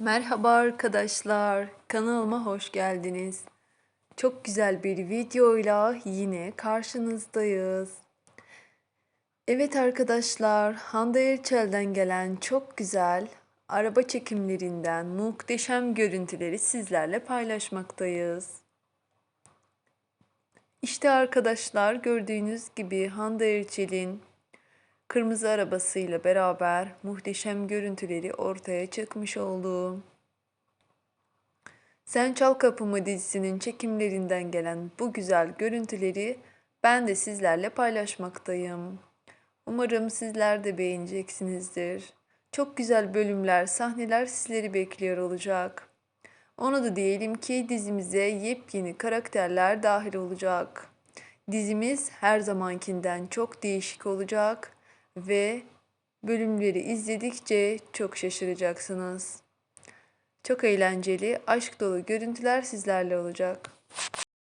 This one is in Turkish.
Merhaba arkadaşlar, kanalıma hoş geldiniz. Çok güzel bir videoyla yine karşınızdayız. Evet arkadaşlar, Hande Erçel'den gelen çok güzel araba çekimlerinden muhteşem görüntüleri sizlerle paylaşmaktayız. İşte arkadaşlar gördüğünüz gibi Hande Erçel'in kırmızı arabasıyla beraber muhteşem görüntüleri ortaya çıkmış oldu. Sen Çal Kapımı dizisinin çekimlerinden gelen bu güzel görüntüleri ben de sizlerle paylaşmaktayım. Umarım sizler de beğeneceksinizdir. Çok güzel bölümler, sahneler sizleri bekliyor olacak. Onu da diyelim ki dizimize yepyeni karakterler dahil olacak. Dizimiz her zamankinden çok değişik olacak ve bölümleri izledikçe çok şaşıracaksınız. Çok eğlenceli, aşk dolu görüntüler sizlerle olacak.